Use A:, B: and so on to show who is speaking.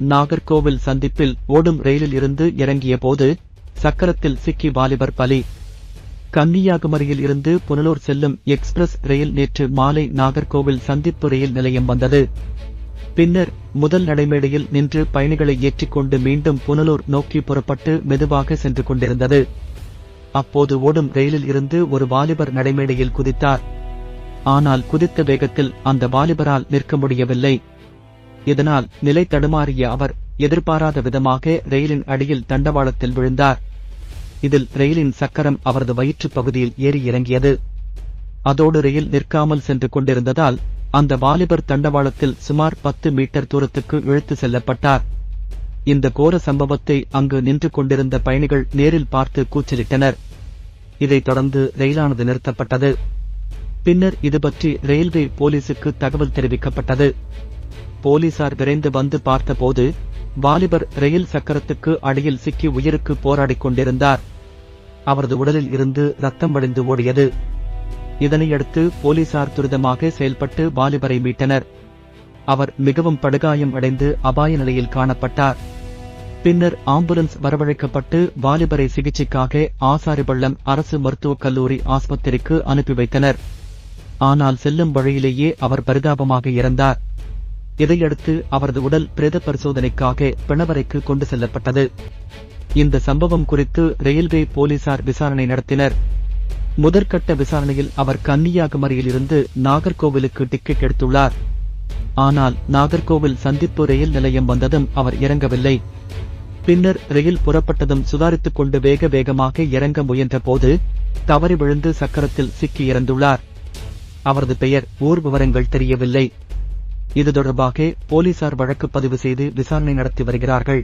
A: நாகர்கோவில் சந்திப்பில் ஓடும் ரயிலில் இருந்து இறங்கிய போது சக்கரத்தில் சிக்கி வாலிபர் பலி. கன்னியாகுமரியில் இருந்து புனலூர் செல்லும் எக்ஸ்பிரஸ் ரயில் நேற்று மாலை நாகர்கோவில் சந்திப்பு ரயில் நிலையம் வந்தது. பின்னர் முதல் நடைமேடையில் நின்று பயணிகளை ஏற்றிக்கொண்டு மீண்டும் புனலூர் நோக்கி புறப்பட்டு மெதுவாக சென்று கொண்டிருந்தது. அப்போது ஓடும் ரயிலில் இருந்து ஒரு வாலிபர் நடைமேடையில் குதித்தார். ஆனால் குதித்த வேகத்தில் அந்த வாலிபரால் நிற்க முடியவில்லை. இதனால் நிலை தடுமாறிய அவர் எதிர்பாராத விதமாக ரயிலின் அடியில் தண்டவாளத்தில் விழுந்தார். இதில் ரயிலின் சக்கரம் அவரது வயிற்றுப் பகுதியில் ஏறி இறங்கியது. அதோடு ரயில் நிற்காமல் சென்று கொண்டிருந்ததால் அந்த வாலிபர் தண்டவாளத்தில் சுமார் பத்து மீட்டர் தூரத்துக்கு இழுத்து செல்லப்பட்டார். இந்த கோர சம்பவத்தை அங்கு நின்று கொண்டிருந்த பயணிகள் நேரில் பார்த்து கூச்சலிட்டனர். இதைத் தொடர்ந்து ரயிலானது நிறுத்தப்பட்டது. பின்னர் இதுபற்றி ரயில்வே போலீசுக்கு தகவல் தெரிவிக்கப்பட்டது. போலீசார் விரைந்து வந்து பார்த்தபோது வாலிபர் ரயில் சக்கரத்துக்கு அடியில் சிக்கி உயிருக்கு போராடிக் கொண்டிருந்தார். அவரது உடலில் இருந்து ரத்தம் வழிந்து ஓடியது. இதனையடுத்து போலீசார் துரிதமாக செயல்பட்டு வாலிபரை மீட்டனர். அவர் மிகவும் படுகாயம் அடைந்து அபாய நிலையில் காணப்பட்டார். பின்னர் ஆம்புலன்ஸ் வரவழைக்கப்பட்டு வாலிபரை சிகிச்சைக்காக ஆசாரிபள்ளம் அரசு மருத்துவக் கல்லூரி ஆஸ்பத்திரிக்கு அனுப்பி வைத்தனர். ஆனால் செல்லும் வழியிலேயே அவர் பரிதாபமாக இறந்தார். இதையடுத்து அவரது உடல் பிரேத பரிசோதனைக்காக பிணவரைக்கு கொண்டு செல்லப்பட்டது. இந்த சம்பவம் குறித்து ரயில்வே போலீசார் விசாரணை நடத்தினர். முதற்கட்ட விசாரணையில் அவர் கன்னியாகுமரியில் இருந்து நாகர்கோவிலுக்கு டிக்கெட் எடுத்துள்ளார். ஆனால் நாகர்கோவில் சந்திப்பு ரயில் நிலையம் வந்ததும் அவர் இறங்கவில்லை. பின்னர் ரயில் புறப்பட்டதும் சுதாரித்துக் கொண்டு வேக வேகமாக இறங்க முயன்ற போது தவறி விழுந்து சக்கரத்தில் சிக்கி இறந்துள்ளார். அவரது பெயர் ஊர் விவரங்கள் தெரியவில்லை. இது தொடர்பாக போலீசார் வழக்கு பதிவு செய்து விசாரணை நடத்தி வருகிறார்கள்.